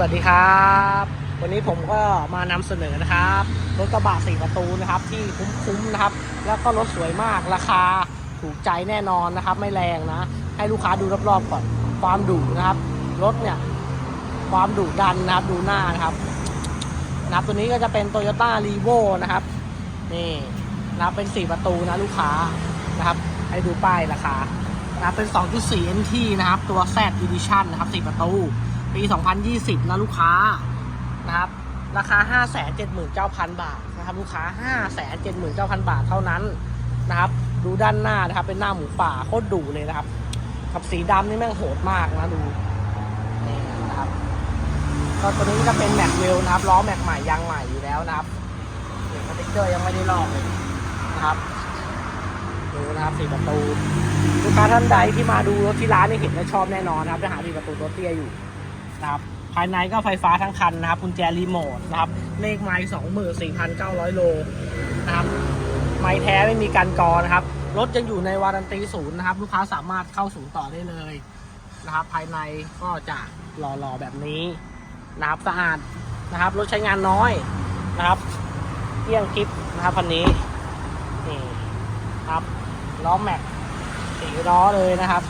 วัสดีครับ วันนี้ผมก็มานำเสนอนะครับรถกระบะสี่ประตูนะครับที่คุ้มๆนะครับ แล้วก็รถสวยมากราคาถูกใจแน่นอนนะครับ ไม่แรงนะ ให้ลูกค้าดูรอบๆก่อนความดุนะครับรถเนี่ยความดุดันนะครับดูหน้านะครับนะครับตัวนี้ก็จะเป็น t o y ยต้ารีโวนะครับนี่นะครับเป็น4ประตูนะลูกค้านะครับ ให้ดูป้ายราคานะครับเป็น 2.4 NT นะครับตัว Z Edition นะครับ4ประตู ปี 2020 นะลูกค้านะครับ ราคา 579,000 บาทนะครับลูกค้า 579,000 บาทเท่านั้นนะครับ ดูด้านหน้านะครับ เป็นหน้าหมูป่าโคตรดุเลยนะครับ กับสีดำนี่แม่งโหดมากนะดูนี่นะครับก็ตัวนี้ก็เป็นแม็กเวลนะครับล้อแม็กใหม่ยางใหม่อยู่แล้วนะครับเห็นสติ๊กเกอร์ยังไม่ได้ลอกเลยนะครับดูนะครับสี่ประตูลูกค้าท่านใดที่มาดูรถที่ร้านนี่เห็นและชอบแน่นอนนะครับจะหาสี่ประตูตัวเตี้ยอยู่ นะครับภายในก็ไฟฟ้าทั้งคันนะครับกุญแจรีโมทนะครับเลขไม้สองหมื่นสี่พันเก้าร้อยโลนะครับไม้แท้ไม่มีการกอนะครับรถยังอยู่ในวารันตีศูนย์นะครับ ลูกค้าสามารถเข้าศูนย์ต่อได้เลยนะครับ ภายในก็จะหล่อๆแบบนี้นะครับสะอาดนะครับรถใช้งานน้อยนะครับเที่ยงคลิปนะครับคันนี้นี่ครับล้อแม็กสีล้อเลยนะครับ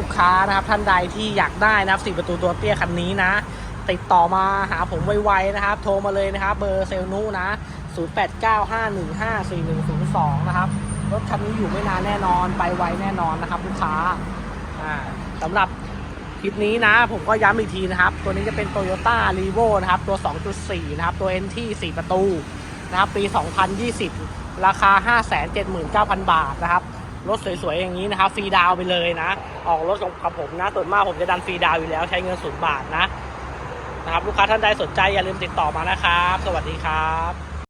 ลูกค้านะครับ ท่านใดที่อยากได้นะครับสี่ประตูตัวเตี้ยคันนี้นะ ติดต่อมาหาผมไวๆนะครับ โทรมาเลยนะครับ เบอร์เซลนูนะ 0895154102 นะครับ รถคันนี้อยู่ไม่นานแน่นอนไปไวแน่นอนนะครับลูกค้าอ่าสำหรับคลิปนี้นะ ผมก็ย้ำอีกทีนะครับ ตัวนี้จะเป็น Toyota r e v o นะครับ ตัว 2.4 นะครับ ตัว NT 4 ประตู นะครับ ปี 2020 ราคา 579,000 บาทนะครับ รถสวยๆอย่างนี้นะครับฟรีดาวไปเลยนะ ออกรถของผมนะส่วนมากผมจะดันฟรีดาวอยู่แล้วใช้เงินศูนย์บาทนะนะครับลูกค้าท่านใดสนใจอย่าลืมติดต่อมานะครับ สวัสดีครับ